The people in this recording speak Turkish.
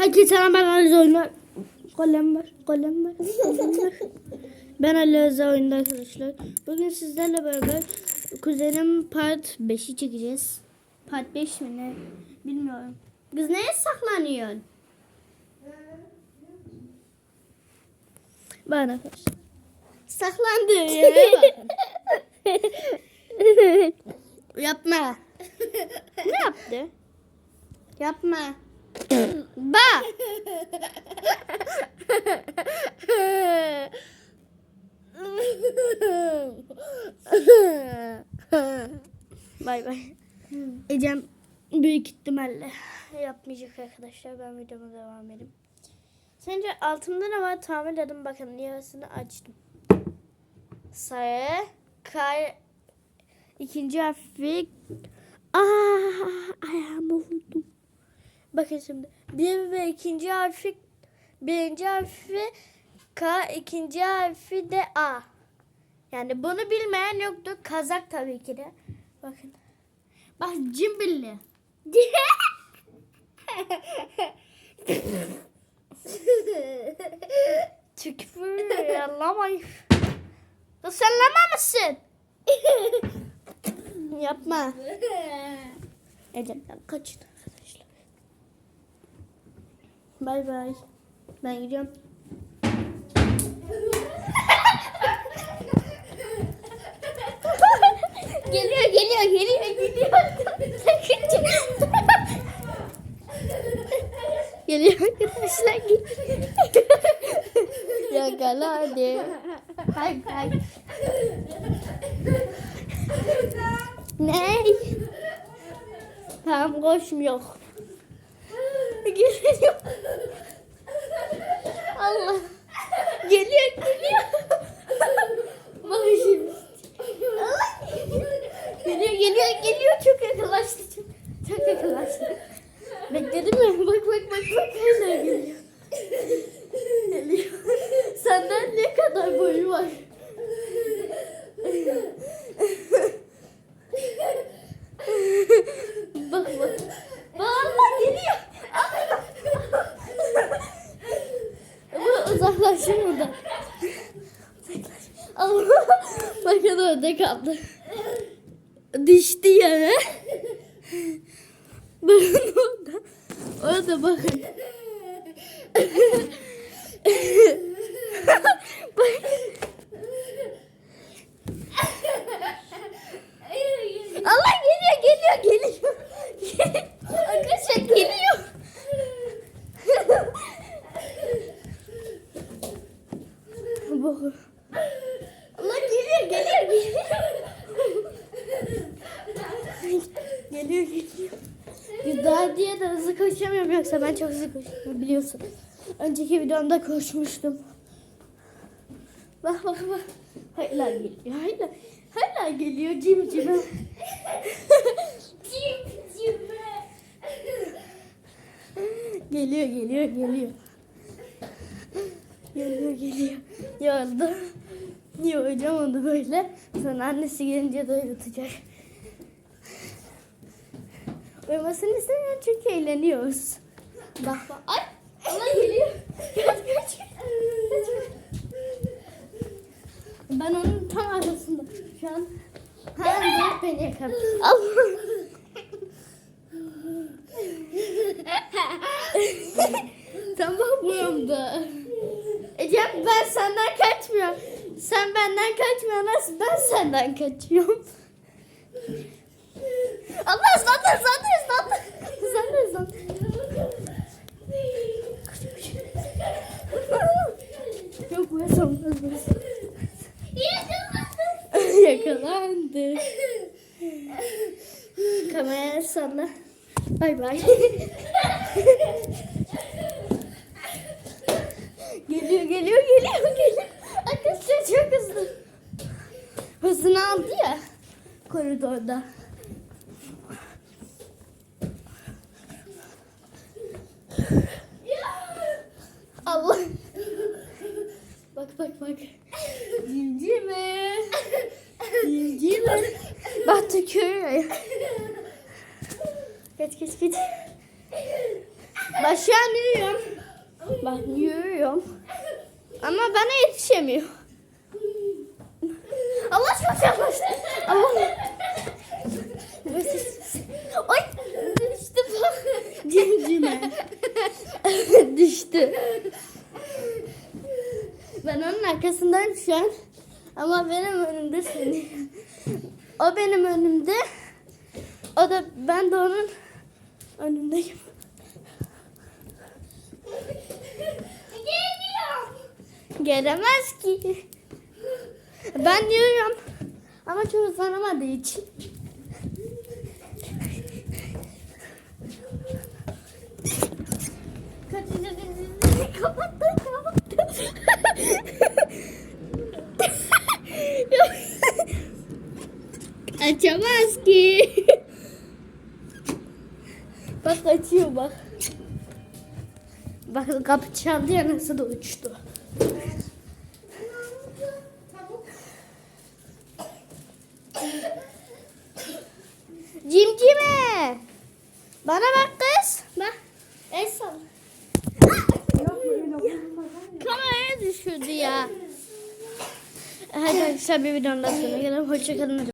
Herkese selam ben Ali oyunlar. Golem var, golem var, golem var. Ben Ali Rıza oyunda arkadaşlar. Bugün sizlerle beraber kuzenim part 5'i çekeceğiz. Part 5 mi ne? Bilmiyorum. Kız neye saklanıyorsun? Bana arkadaşlar. Saklandı yere bakın. Yapma. ne yaptı? Yapma. Bak. bay bay. Ecem büyük ihtimalle yapmayacak arkadaşlar. Ben videoma devam edeyim. Sence altımda ne var tahmin edin bakın yarısını açtım. Sarı, kar, ikinci harfi. Aa, ayağımı vurdum. Bakın şimdi. Bir ve ikinci harfi birinci harfi K, ikinci harfi de A. Yani bunu bilmeyen yoktu. Kazak tabii ki de. Bakın. Bak cimbilli. Tükür yallamayın. Sen lama mısın? Yapma. Elimden kaçın. Bay bay. Ben gidiyorum. geliyor geliyor geliyor geliyor. geliyor arkadaşlar geliyor. Yakala hadi. Hay hay. Ne? Tamam koşmuyor. Geliyor. Allah. Geliyor geliyor. Bak şimdi. Geliyor geliyor geliyor çok yaklaştı çok, çok yaklaştı. Bekledim mi? Bak bak bak bak hala. Geliyor. Senden ne kadar boyu var? bak bak. Bak Allah geliyor. Bu uzaklaşın buradan. Uzaklaş. Allah. Bakın orada kaldı. Düştü yere. Bakın orada. Orada bakın. Bak. Allah geliyor geliyor geliyor. Arkadaşlar geliyor. Bu. Allah geliyor geliyor geliyor. geliyor geliyor. Biz daha diye de hızlı koşamıyorum yoksa ben çok hızlı koşuyorum biliyorsun. Önceki videomda koşmuştum. Bak bak bak. Hala geliyor. Hala, hala geliyor cimcime. geliyor geliyor geliyor. Geliyor geliyor. Yordu. Yoracağım onu böyle. Sonra annesi gelince de. Uyumasını istemiyorum çünkü eğleniyoruz. Bak bak. Ay! Allah geliyor. Kaç kaç. Ben onun tam arkasında. Şu an hemen beni yakaladı. Allah. tamam buramda. Ecem ben senden kaçmıyorum. Sen benden kaçmıyorsun. Nasıl ben senden kaçıyorum? Allah ıslandı ıslandı Kameraya salla. Bay bay. geliyor geliyor geliyor geliyor. Arkadaşlar çok hızlı. Hızını aldı ya koridorda. Allah. Bak bak bak. Cinci mi? Cinci mi? Bak tükürüyor. Geç geç geç. Başa yürüyorum. Bak yürüyorum. Ama bana yetişemiyor. Allah çok yavaş. Allah. Oy düştü bak. Cimcime. düştü. Ben onun arkasındayım şu an. Ama benim önümde seni. O benim önümde. O da ben de onun önündeyim. Geliyor. Gelemez ki. Ben diyorum. Ama çok hızlanamadığı için. Kapattı, kapattı. Açamaz ki. bak açıyor bak. Bak kapı çaldı ya nasıl da uçtu. Cimcime. Bana bak kız. Bak. El sal. Kameraya düşürdü ya. Hadi arkadaşlar bir videonun daha sonuna gelelim. Hoşçakalın.